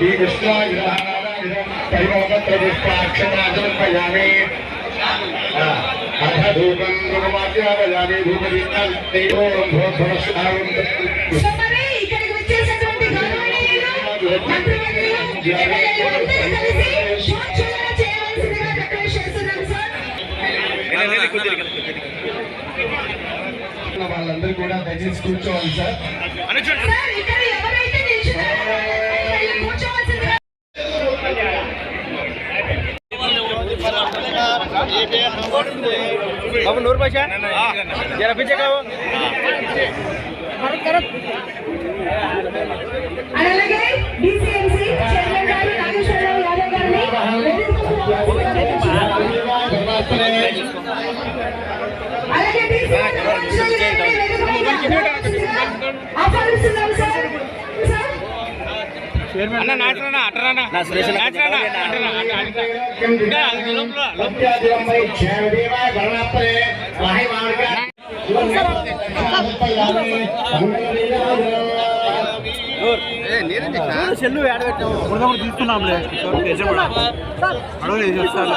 నమః శ్రీ కృష్ణాయ నమః పరిమోపత్ర పుష్పాక్షరాజర్పయామి అథ ధూపం గురుమాధ్యాపయామి ధూపదీపం దైవం మరి ఇక్కడికి వచ్చేసినటువంటి. వాళ్ళందరూ కూడా దయచేసి కూర్చోవాలి సార్ अब नूर पैसा जरा पीछे का वो అలాగే డిసిఎంసి చైర్మన్ గారు నాగేశ్వరరావు యాదవ్ గారిని వేదికకు అలాగే డిసిఎం ఆహ్వానిస్తున్నాం సార్ సార్ అన్న నాటరానా అటరానా నాటరానా సెల్లు యాడ్ పెట్టాము ఇప్పుడు తీసుకున్నాంలే అడవులు చేస్తాను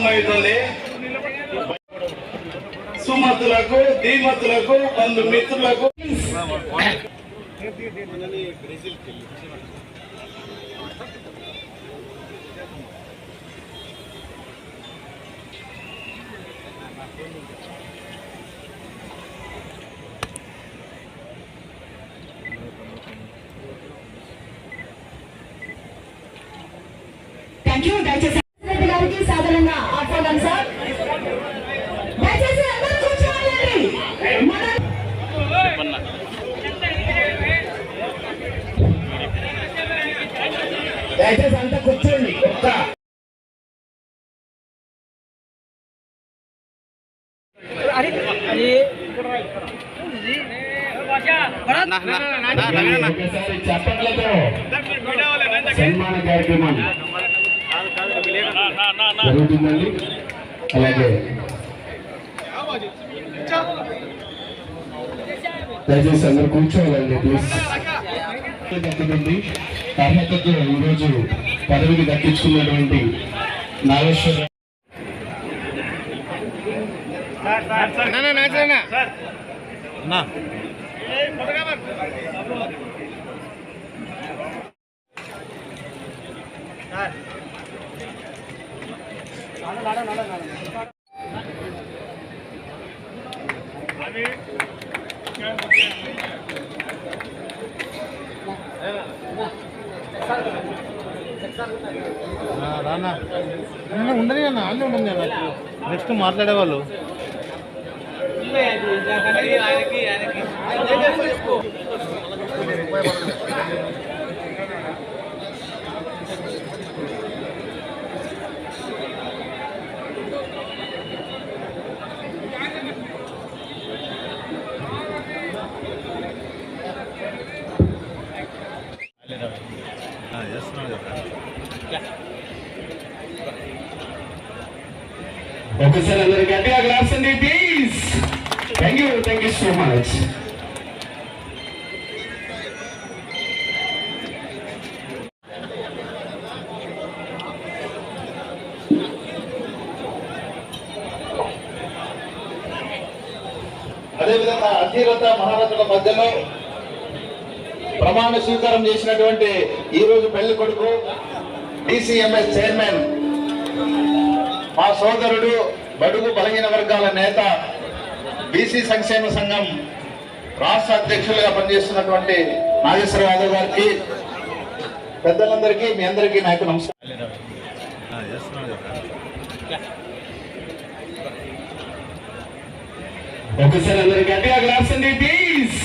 కార్యక్రమం త్వరగా ఆరంభమవుతుంది సుమతులకు ధీమతులకు బంధు మిత్రులకు. థ్యాంక్ యూ దయచేసి ఒకసారి చప్పట్లతో సన్మాన కార్యక్రమం జరుగుతుందండి అలాగే దయచేసి అందరు కూర్చోవాలండి ప్లీజ్ దక్కుతుంది అర్హతతో ఈరోజు పదవికి దక్కించుకున్నటువంటి నాగేశ్వర అన్నా రానా. ఉండని అన్న అన్నీ ఉండని నెక్స్ట్ మాట్లాడేవాళ్ళు. ఒకసారి అందరు గట్టిగా గ్లాస్ అండి thank you thank you so much అదేవిధంగా అధీరత మహారథుల మధ్యలో ప్రమాణ స్వీకారం చేసినటువంటి ఈ రోజు పెళ్ళి కొడుకు డిసిఎంఎస్ చైర్మన్ మా సోదరుడు బడుగు బలహీన వర్గాల నేత బీసీ సంక్షేమ సంఘం రాష్ట్ర అధ్యక్షులుగా పనిచేస్తున్నటువంటి నాగేశ్వర యాదవ్ గారికి పెద్దలందరికీ మీ అందరికీ నాకు నమస్కారం. ఒకసారి అందరికీ గట్టిగా గ్లాస్ అండి please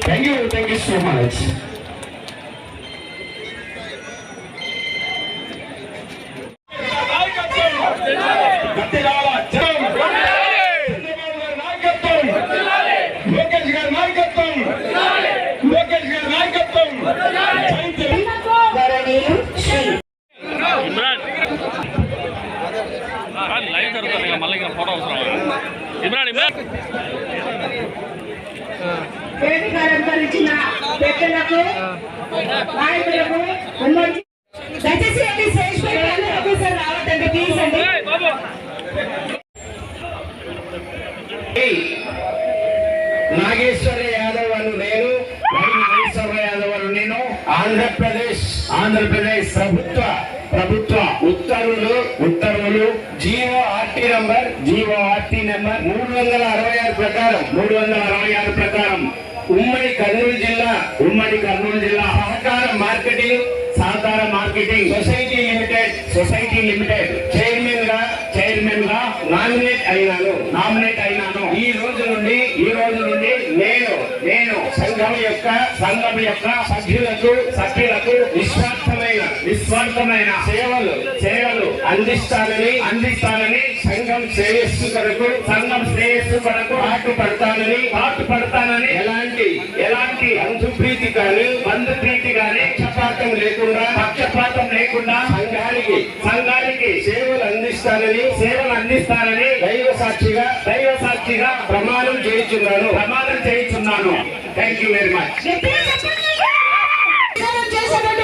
thank you thank you so much Lokesh గారి నాయకత్వం లోకేష్ గారి నాయకత్వం గౌరవనీయులు శ్రీ ఇమ్రాన్ ఆ, లైవ్ జరుగుతుంది ఇక మళ్ళీ ఇంకా ఫోటో అవసరం ఇమ్రాన్ ఇమ్రాన్ వేదిక అలంకరించిన పెద్దలకు నాయకులకు దయచేసి అండి రావద్దండి ప్లీజ్ అండి నాగేశ్వర యాదవ్ అని నేను నాగేశ్వర యాదవ్ అని నేను ఆంధ్రప్రదేశ్ ఆంధ్రప్రదేశ్ ప్రభుత్వ ప్రభుత్వ ఉత్తర్వులు ఉత్తర్వులు G O RT number G O RT number మూడు వందల అరవై ఆరు ప్రకారం మూడు వందల అరవై ఆరు ప్రకారం ఉమ్మడి కర్నూలు జిల్లా ఉమ్మడి కర్నూలు జిల్లా marketing society limited society limited చైర్మన్గా చైర్మన్గా నామినేట్ అయినాను. నామినేట్ అయినాను. ఈ రోజు నుండి ఈ రోజు నుండి నేను నేను సంఘం యొక్క సంఘం యొక్క సభ్యులకు సభ్యులకు నిస్వార్థమైన నిస్వార్థమైన సేవలు సేవలు అందిస్తానని అందిస్తానని సంఘం శ్రేయస్సు కొరకు సంఘం శ్రేయస్సు కొరకు పాటు పడతానని పాటు పడతానని ఎలాంటి ఎలాంటి అందిస్తానని దైవ సాక్షిగా దైవ సాక్షిగా ప్రమాణం చేయించున్నాను. ప్రమాణం చేయించున్నాను. థ్యాంక్ యూ వెరీ మచ్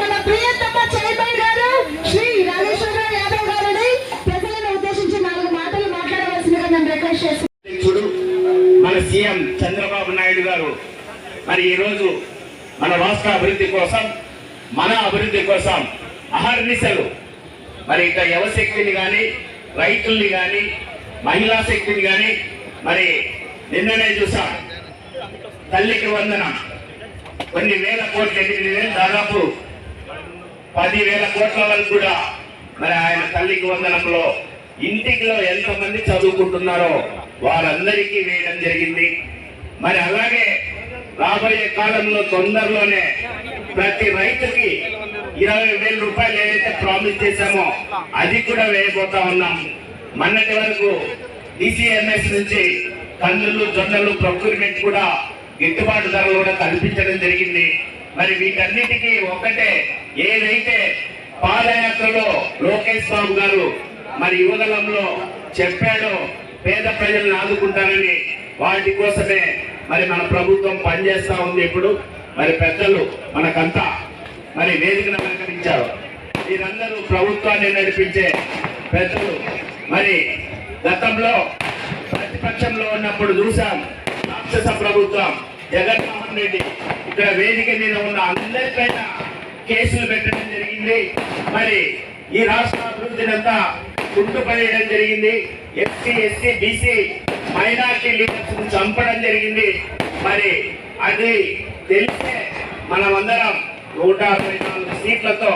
మన ప్రియతమ చైర్మన్ గారు శ్రీ నాగేశ్వర యాదవ్ గారిని ప్రజలను ఉద్దేశించి నాలుగు మాటలు మాట్లాడవలసిందిగా నేను రిక్వెస్ట్ చేస్తున్నాను. అధ్యక్షుడు మన సీఎం చంద్రబాబు నాయుడు గారు మరి ఈరోజు మన రాష్ట్ర అభివృద్ధి కోసం మన అభివృద్ధి కోసం అహర్నిశలు. మరి ఇక యువశక్తిని కానీ రైతుల్ని కానీ మహిళా శక్తిని కానీ మరి నిన్ననే చూసా తల్లికి వందన. కొన్ని వేల కోట్లు ఎనిమిది వేలు దాదాపు పది వేల కోట్ల వరకు కూడా మరి ఆయన తల్లికి వందనంలో ఇంటికిలో ఎంతమంది చదువుకుంటున్నారో వారందరికీ వేయడం జరిగింది. మరి అలాగే రాబోయే కాలంలో తొందరలోనే ప్రతి రైతుకి ఇరవై వేల రూపాయలు ఏదైతే ప్రామిస్ చేశామో అది కూడా వేయబోతా ఉన్నాం. మొన్నటి వరకు డిసిఎంఎస్ నుంచి కందులు జొన్నలు ప్రొక్యూర్మెంట్ కూడా గిట్టుబాటు ధరలు కూడా కల్పించడం జరిగింది. మరి వీటన్నిటికీ ఒకటే ఏదైతే పాదయాత్రలో లోకేష్ బాబు గారు మరి యువగలంలో చెప్పాడో పేద ప్రజలను ఆదుకుంటానని వాటి కోసమే మరి మన ప్రభుత్వం పనిచేస్తా ఉంది ఇప్పుడు. మరి పెద్దలు మనకంతా మరి వేదికను అలంకరించారు. వీరందరూ ప్రభుత్వాన్ని నడిపించే పెద్దలు. మరి గతంలో ప్రతిపక్షంలో ఉన్నప్పుడు చూసాం రాక్షస ప్రభుత్వం జగన్మోహన్ రెడ్డి ఇక్కడ వేదిక మీద ఉన్న అందరిపైన కేసులు పెట్టడం జరిగింది. మరి ఈ రాష్ట్ర అభివృద్ధిని అంతా కుంటుపడేయడం జరిగింది. SC SC BC minority leaders చంపడం జరిగింది. మరి అది తెలిసే మనమందరం నూట అరవై నాలుగు సీట్లతో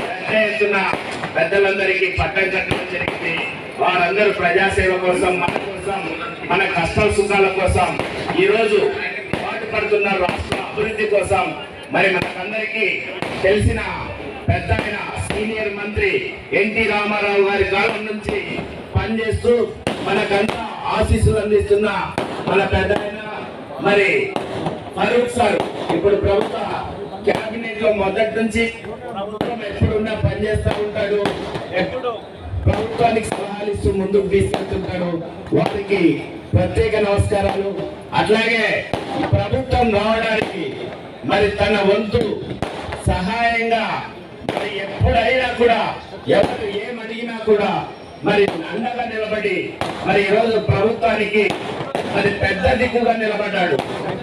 పెద్ద ఎత్తున పెద్దలందరికీ పట్టం కట్టడం జరిగింది. వారందరూ ప్రజాసేవ కోసం మన కోసం మన కష్ట సుఖాల కోసం ఈరోజు పాటుపడుతున్న రాష్ట్ర అభివృద్ధి కోసం మరి మనకందరికీ తెలిసిన పెద్ద సీనియర్ మంత్రి ఎన్టీ రామారావు గారి కాలం నుంచి పనిచేస్తూ మనకంతా ఆశీస్సులు అందిస్తున్న మన పెద్ద మరి ఫరూక్ సార్. ఇప్పుడు ప్రభుత్వ కేబినెట్లో మొదటి నుంచి ప్రభుత్వం ఎప్పుడున్నా పనిచేస్తూ ఉంటాడు. ఎప్పుడు? ప్రభుత్వానికి సలహాలు ఇస్తూ ముందుకు తీసుకెళ్తుంటాడు. వారికి ప్రత్యేక నమస్కారాలు. అట్లాగే ప్రభుత్వం రావడానికి మరి తన వంతు సహాయంగా మరి ఎప్పుడైనా కూడా ఎవరు ఏమడిగినా కూడా మరి అండగా నిలబడి మరి ఈరోజు ప్రభుత్వానికి మరి పెద్ద దిక్కుగా నిలబడ్డాడు.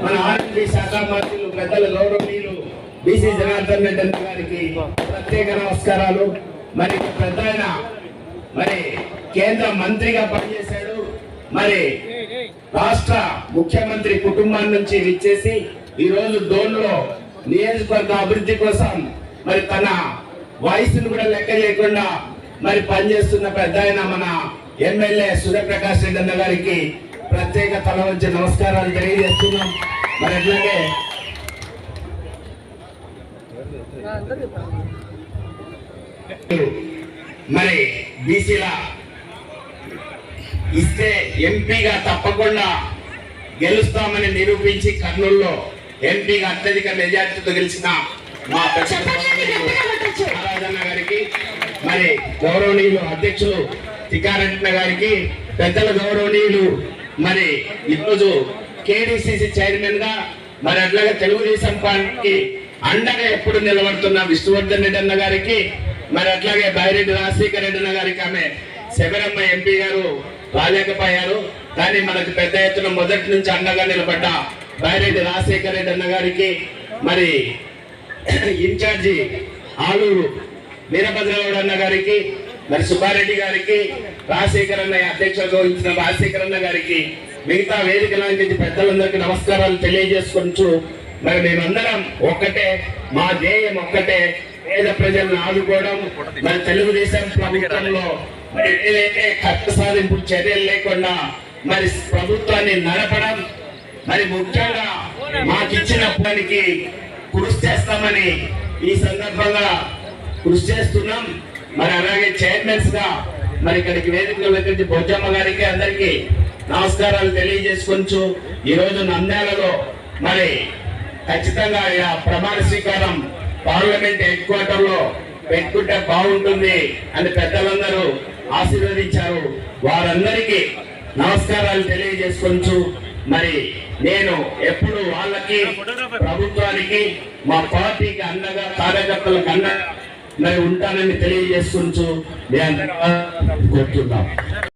మన ఆరోగ్య శాఖ మంత్రులు పెద్దల గౌరవనీయులు బీసీ జనార్దన్ రెడ్డి గారికి ప్రత్యేక నమస్కారాలు. మరి పెద్ద మరి కేంద్ర మంత్రిగా పనిచేశాడు. మరి రాష్ట్ర ముఖ్యమంత్రి కుటుంబం నుంచి విచ్చేసి ఈ రోజు డోన్లో నియోజకవర్గ అభివృద్ధి కోసం మరి తన వయసును కూడా లెక్క చేయకుండా మరి పనిచేస్తున్న పెద్ద ఆయన మన ఎమ్మెల్యే సూర్యప్రకాష్ రెడ్డి అన్న గారికి ప్రత్యేక తల వచ్చి నమస్కారాలు తెలియజేస్తున్నాం. మరి అట్లాగే మరి బీసీల ఇస్తే ఎంపీగా తప్పకుండా గెలుస్తామని నిరూపించి కర్నూలులో ఎంపీగా అత్యధిక మెజార్టీతో గెలిచిన మా ఆరాధన గారికి మరి గౌరవనీయులు అధ్యక్షులు తికారెడ్డి గారికి పెద్దల గౌరవనీయులు మరి ఈరోజు కేడీసీసీ చైర్మన్గా మరి అట్లాగే తెలుగుదేశం పార్టీకి అండగా ఎప్పుడు నిలబడుతున్న విష్ణువర్ధన్ రెడ్డి అన్న గారికి మరి అట్లాగే బైరెడ్డి రాజశేఖర రెడ్డి అన్న గారికి ఆమె శబరమ్మ ఎంపీ గారు రాలేకపోయారు. కానీ మనకు పెద్ద ఎత్తున మొదటి నుంచి అండగా నిలబడ్డ బైరెడ్డి రాజశేఖర రెడ్డి అన్న గారికి మరి ఇన్ఛార్జి ఆలూరు వీరభద్రగౌడ్ అన్న గారికి మరి సుబ్బారెడ్డి గారికి రాజశేఖర్ అన్న అధ్యక్షత వహించిన రాజశేఖర్ అన్న గారికి మిగతా వేదిక లాంటి పెద్దలందరికీ నమస్కారాలు తెలియజేసుకుంటూ మరి మేమందరం ఒక్కటే మా ధ్యేయం ఒక్కటే పేద ప్రజలను ఆదుకోవడం మన తెలుగుదేశం ప్రభుత్వంలో మరి ఏదైతే కష్ట సాధింపు చర్యలు లేకుండా మరి ప్రభుత్వాన్ని నడపడం మరి ముఖ్యంగా మాకిచ్చిన పనికి కృషి చేస్తామని ఈ సందర్భంగా కృషి చేస్తున్నాం. మరి అలాగే చైర్మన్స్గా మరి ఇక్కడికి వేదికలు వెతికి బొజ్జమ్మ గారికి అందరికీ నమస్కారాలు తెలియజేసుకొచ్చు ఈరోజు నంద్యాలలో మరి ఖచ్చితంగా ఆ ప్రమాణ స్వీకారం పార్లమెంట్ హెడ్ క్వార్టర్లో పెట్టుకుంటే బాగుంటుంది అని పెద్దలందరూ ఆశీర్వదించారు. వారందరికీ నమస్కారాలు తెలియజేసుకొచ్చు మరి నేను ఎప్పుడు వాళ్ళకి ప్రభుత్వానికి మా పార్టీకి అండగా కార్యకర్తలకు అండగా మరి ఉంటానని తెలియజేసుకుంటూ నేను కోరుతున్నాను